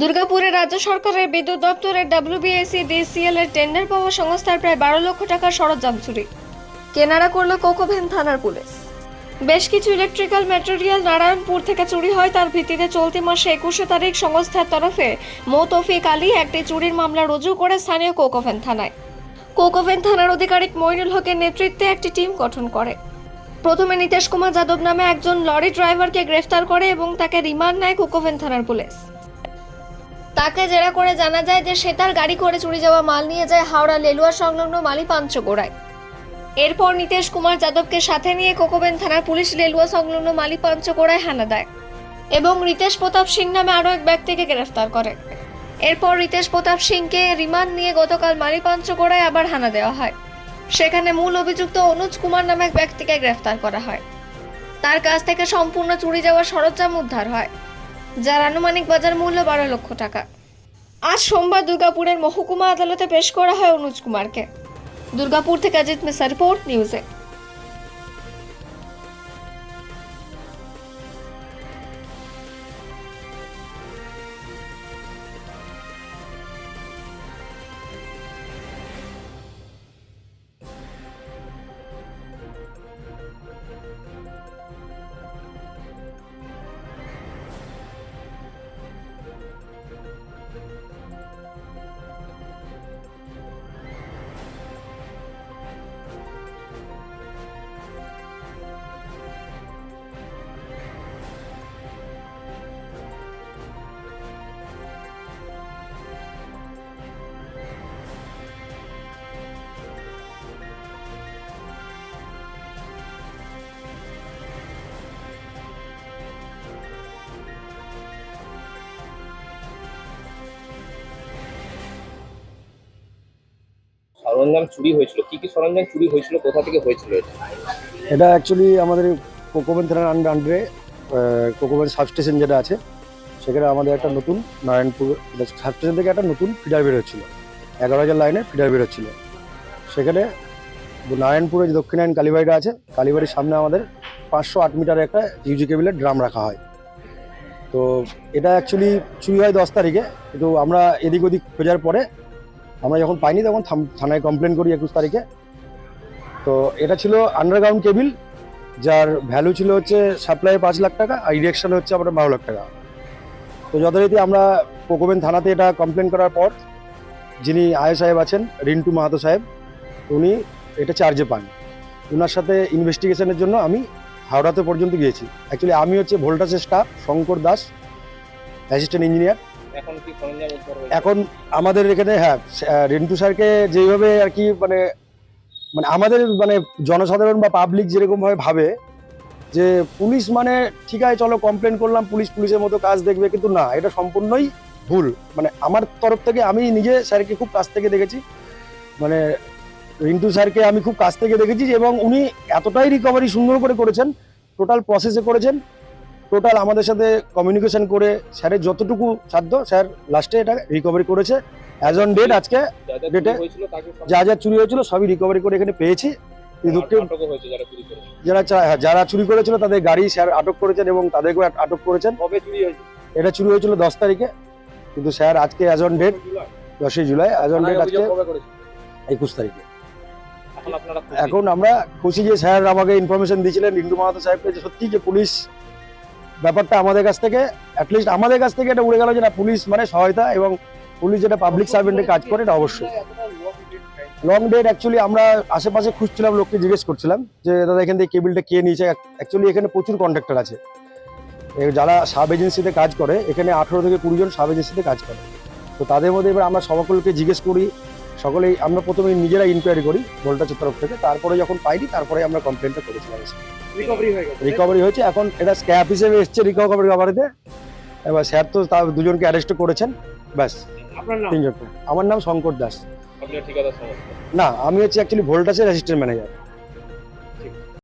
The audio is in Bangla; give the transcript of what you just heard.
দুর্গাপুরে রাজ্য সরকারের বিদ্যুৎ দপ্তরের ডাব্লিউবিএসসি ডিসিএল এর টেন্ডার পাওয়া সংস্থার প্রায় বারো লক্ষ টাকার সরঞ্জাম চুরি। কেনারা করল কোকোভেন থানার পুলিশ। বেশ কিছু ইলেকট্রিক্যাল ম্যাটেরিয়াল নারায়ণপুর থেকে চুরি হয়, তার ভিত্তিতে চলতি মাসে একুশে তারিখ সংস্থার তরফে মোতফিক আলী একটি চুরির মামলা রুজু করে স্থানীয় কোকোভেন থানায়। কোকোভেন থানার আধিকারিক মইনুল হকের নেতৃত্বে একটি টিম গঠন করে। প্রথমে নীতিশ কুমার যাদব নামে একজন লরি ড্রাইভারকে গ্রেফতার করে এবং তাকে রিমান্ড নেয় কোকোভেন থানার পুলিশ। তাকে জেরা করে জানা যায় যে সে তার গাড়ি করে চুরি যাওয়া মাল নিয়ে যায় হাওড়া লেলুয়া সংলগ্ন মালি পাঞ্চগোড়ায় এরপর নীতিশ কুমার যাদবকে সাথে নিয়ে কোকোবেন থানার পুলিশ লেলুয়া সংলগ্ন মালি পাঞ্চগোড়ায় হানা দেয় এবং রিতেশ প্রতাপ সিং নামে আরও এক ব্যক্তিকে গ্রেফতার করে। এরপর রিতেশ প্রতাপ সিংকে রিমান্ড নিয়ে গতকাল মালি পাঞ্চগোড়ায় আবার হানা দেওয়া হয়। সেখানে মূল অভিযুক্ত অনুজ কুমার নামে এক ব্যক্তিকে গ্রেফতার করা হয়। তার কাছ থেকে সম্পূর্ণ চুরি যাওয়া সরঞ্জাম উদ্ধার হয়, যার আনুমানিক বাজার মূল্য বারো লক্ষ টাকা। আজ সোমবার দুর্গাপুরের মহকুমা আদালতে পেশ করা হয় অনুজ কুমারকে। দুর্গাপুর থেকে অজিত মিসার রিপোর্ট, নিউজে সরঞ্জাম চুরি হয়েছিল? কি কি সরঞ্জাম চুরি হয়েছিল? কোথা থেকে হয়েছিল এটা? এটা অ্যাকচুয়ালি আমাদের কোকোবেন থানার আন্ডারে কোকোবেন সাবস্টেশন যেটা আছে, সেখানে আমাদের একটা নতুন নারায়ণপুর সাবস্টেশন থেকে একটা নতুন ফিডার বের হচ্ছিল। এগারো হাজার লাইনে ফিডার বের হচ্ছিল। সেখানে নারায়ণপুরে যে দক্ষিণায়ন কালীবাড়িটা আছে, কালীবাড়ির সামনে আমাদের পাঁচশো আট মিটারের একটা ইউজি কেবিলের ড্রাম রাখা হয়। তো এটা অ্যাকচুয়ালি চুরি হয় দশ তারিখে, কিন্তু আমরা এদিক ওদিক খোঁজার পরে আমরা যখন পাইনি তখন থানায় কমপ্লেন করি একুশ তারিখে। তো এটা ছিল আন্ডারগ্রাউন্ড কেবিল যার ভ্যালু ছিল হচ্ছে সাপ্লাই পাঁচ লাখ টাকা আর ইরেকশন হচ্ছে আপনার বারো লাখ টাকা। তো যথারীতি আমরা কোকোবেন থানাতে এটা কমপ্লেন করার পর যিনি আয় সাহেব আছেন, রিন্টু মাহাতো সাহেব, উনি এটা চার্জে পান। ওনার সাথে ইনভেস্টিগেশনের জন্য আমি হাওড়াতে পর্যন্ত গিয়েছি। অ্যাকচুয়ালি আমি হচ্ছে ভোল্টাসের staff Shankar Das assistant engineer এখন আমাদের এখানে হ্যাঁ রিন্টু স্যারকে যেভাবে আর কি মানে মানে আমাদের মানে জনসাধারণ বা পাবলিক যেরকম ভাবে ভাবে যে পুলিশ মানে ঠিক আছে, চলো কমপ্লেন করলাম, পুলিশ পুলিশের মতো কাজ দেখবে, কিন্তু না, এটা সম্পূর্ণই ভুল। মানে আমার তরফ থেকে আমি নিজে স্যারকে খুব কাছ থেকে দেখেছি। মানে রিন্টু স্যারকে আমি খুব কাছ থেকে দেখেছি এবং উনি এতটাই রিকভারি সুন্দর করে করেছেন টোটাল প্রসেসে করেছেন টোটাল আমাদের সাথে কমিউনিকেশন করে স্যারের যতটুকু সাধ্য স্যার লাস্টে এটা রিকভারি করেছে। অ্যাজ অন ডেট আজকে ডেটে যা যা চুরি হয়েছিল সবই রিকভারি করে এখানে পেয়েছি। যারা হ্যাঁ, যারা চুরি করেছিল তাদের গাড়ি স্যার আটক করেছেন এবং তাদেরকেও আট- আটক করেছেন। এটা চুরি হয়েছিল দশ তারিখে। কিন্তু স্যার আজকে অ্যাজ অন ডেট দশই জুলাই অ্যাজ অন ডেট আজকে একুশ তারিখে। এখন এখন আমরা খুশি যে স্যার আমাকে ইনফরমেশন দিয়েছিলেন। রিন্টু মাহাতো সাহেবকে যে সত্যি যে পুলিশ ব্যাপারটা আমাদের কাছ থেকে অ্যাটলিস্ট আমাদের কাছ থেকে এটা উড়ে গেল যে না, পুলিশ মানে সহায়তা এবং পুলিশ যেটা পাবলিক সার্ভেন্টের কাজ করে, এটা অবশ্যই। লং ডেট অ্যাকচুয়ালি আমরা আশেপাশে খুঁজছিলাম, লোককে জিজ্ঞেস করছিলাম যে, দাদা, এখান থেকে কেবিলটা কে নিয়েছে? অ্যাকচুয়ালি এখানে প্রচুর কন্ট্রাক্টর আছে। যারা সাব এজেন্সিতে কাজ করে, এখানে আঠেরো থেকে কুড়ি জন সাব এজেন্সিতে কাজ করে। তো তাদের মধ্যে এবার আমরা সকলকে জিজ্ঞেস করি সকলেই আমরা প্রথমে নিজেরা ইনকোয়ারি করি ভোল্টাচের তরফ থেকে তারপরে যখন পাইনি তারপরে আমরা কমপ্লেনটা করেছিলাম। রিকভারি হয়ে হয়েছে এখন এটা স্ক্যাপ হিসেবে এসছে রিকভারি কভারিতে এবার স্যার তো তার দুজনকে অ্যারেস্ট করেছেন ব্যাস। তিনজনকে। আমার নাম শঙ্কর দাস। না আমি হচ্ছে অ্যাকচুয়ালি ভোল্টাসের অ্যাসিস্ট্যান্ট ম্যানেজার